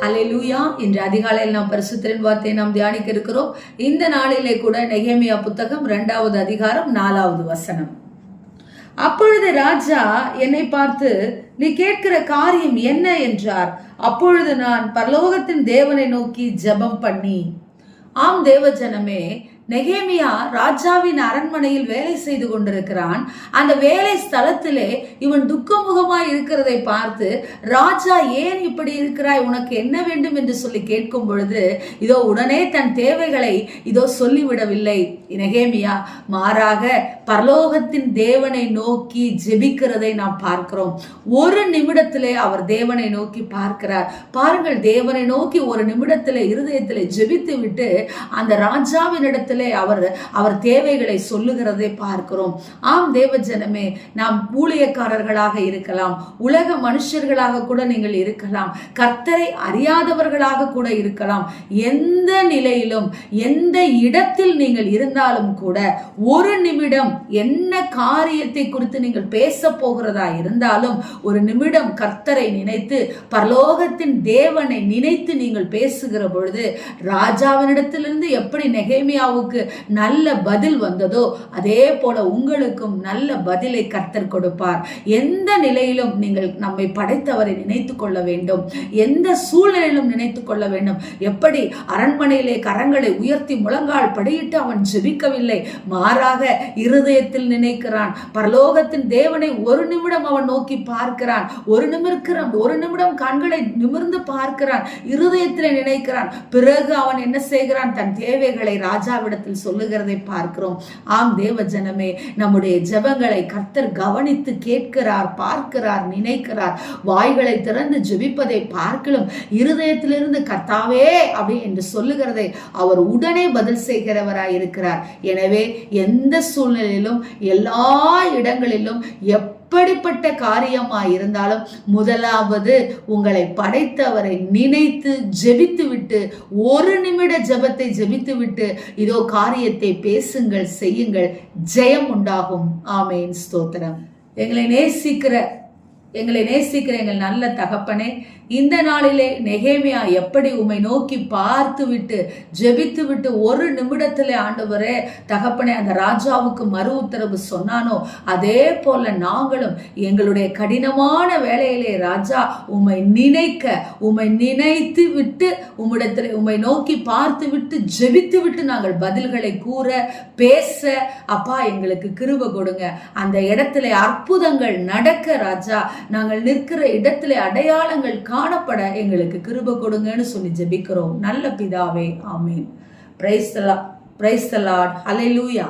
ஹalleluya. இன்று அதிகாலையில் நாம் பரிசுத்தரின் வார்த்தையை நாம் தியானிக்க இருக்கிறோம். இந்த நாளிலே கூட நெகேமியா புத்தகம் இரண்டாவது அதிகாரம் நாலாவது வசனம். அப்பொழுது ராஜா என்னை பார்த்து நீ கேட்கிற காரியம் என்ன? என்றார். அப்பொழுது நான் பரலோகத்தின் தேவனை நோக்கி ஜெபம் பண்ணி ஆம் தேவஜனமே நெகேமியா ராஜாவின் அரண்மனையில் வேலை செய்து கொண்டிருக்கிறான். அந்த வேலை ஸ்தலத்திலே இவன் துக்கமுகமாய் இருக்கிறதை பார்த்து ராஜா ஏன் இப்படி இருக்கிறாய்? உனக்கு என்ன வேண்டும்? என்று சொல்லி கேட்கும் பொழுது இதோ உடனே தன் தேவைகளை இதோ சொல்லிவிடவில்லை. நெகேமியா மாறாக பரலோகத்தின் தேவனை நோக்கி ஜெபிக்கிறதை நாம் பார்க்கிறோம். ஒரு நிமிடத்திலே அவர் தேவனை நோக்கி பார்க்கிறார். பாருங்கள் தேவனை நோக்கி ஒரு நிமிடத்திலே இருதயத்திலே ஜெபித்து விட்டு அந்த ராஜாவினிடத்தில் இடத்திலே அவர் அவர் தேவைகளை சொல்லுகிறதை பார்க்கிறோம். ஆம் தேவஜனமே நாம் ஊழியக்காரர்களாக இருக்கலாம் உலக மனுஷர்களாக கூட நீங்கள் இருக்கலாம் கர்த்தரை அறியாதவர்களாக கூட இருக்கலாம். எந்த நிலையிலும் எந்த இடத்தில் நீங்கள் இருந்தாலும் கூட ஒரு நிமிடம் என்ன காரியத்தை குறித்து நீங்கள் பேச போகிறதா இருந்தாலும் ஒரு நிமிடம் கர்த்தரை நினைத்து பரலோகத்தின் தேவனை நினைத்து நீங்கள் பேசுகிற பொழுது ராஜாவினிடத்திலிருந்து எப்படி நெகேமியாவுக்கு நல்ல பதில் வந்ததோ அதே போல உங்களுக்கும் நல்ல பதிலை கர்த்தர் கொடுப்பார். எந்த நிலையிலும் நீங்கள் நம்மை படைத்தவரை நினைத்து கொள்ள வேண்டும். எந்த சூழ்நிலையிலும் நினைத்து கொள்ள வேண்டும். எப்படி அரண்மனையிலே கரங்களை உயர்த்தி முழங்கால் படியிட்டு அவன் ஜெபிக்கவில்லை. மாறாக இருதயத்தில் நினைக்கிறான். பரலோகத்தின் தேவனை ஒரு நிமிடம் அவன் நோக்கி பார்க்கிறான். ஒரு நிமிர்க்கிறான். ஒரு நிமிடம் கண்களை நிமிர்ந்து பார்க்கிறான். இருதயத்தில் நினைக்கிறான். பிறகு அவன் என்ன செய்கிறான்? தன் தேவைகளை வசனத்தில் சொல்லுகிறதை பார்க்கிறோம். ஆம் தேவ ஜனமே நம்முடைய ஜெபங்களை கர்த்தர் கவனித்து கேட்கிறார் பார்க்கிறார் நினைக்கிறார். வாய்களை திறந்து ஜெபிப்பதை பார்க்கலும் இருதயத்திலிருந்து கர்த்தாவே அப்படி என்று சொல்லுகிறதை அவர் உடனே பதில் செய்கிறவராய் இருக்கிறார் எனவே எந்த சூழ்நிலையிலும் எல்லா இடங்களிலும் எப்ப எப்படிப்பட்ட காரியமா இருந்தாலும் முதலாவது உங்களை படைத்தவரை நினைத்து ஜெபித்து விட்டு ஒரு நிமிட ஜெபத்தை ஜெபித்து விட்டு இதோ காரியத்தை பேசுங்கள் செய்யுங்கள் ஜெயம் உண்டாகும். ஆமேன். ஸ்தோத்திரம். எங்களை நேசிக்கிற எங்களை நேசிக்கிற எங்கள் நல்ல தகப்பனே இந்த நாளிலே நெகேமியா எப்படி உம்மை நோக்கி பார்த்து விட்டு ஜெபித்து விட்டு ஒரு நிமிடத்திலே ஆண்டவரே தகப்பனே அந்த ராஜாவுக்கு மறு உத்தரவு சொன்னானோ அதே போல நாங்களும் எங்களுடைய கடினமான வேலையிலே ராஜா உம்மை நினைக்க உம்மை நினைத்து விட்டு உம்மிடத்தில் உம்மை நோக்கி பார்த்து விட்டு ஜெபித்து விட்டு நாங்கள் பதில்களை கூற பேச அப்பா எங்களுக்கு கிருப கொடுங்க. அந்த இடத்துல அற்புதங்கள் நடக்க ராஜா நாங்கள் நிற்கிற இடத்துல அடையாளங்கள் காணப்பட எங்களுக்கு கிருப கொடுங்கன்னு சொல்லி ஜெபிக்கிறோம். நல்ல பிதாவே ஆமீன். பிரைஸ்தலா பிரைஸ்தலாட் ஹலை லூயா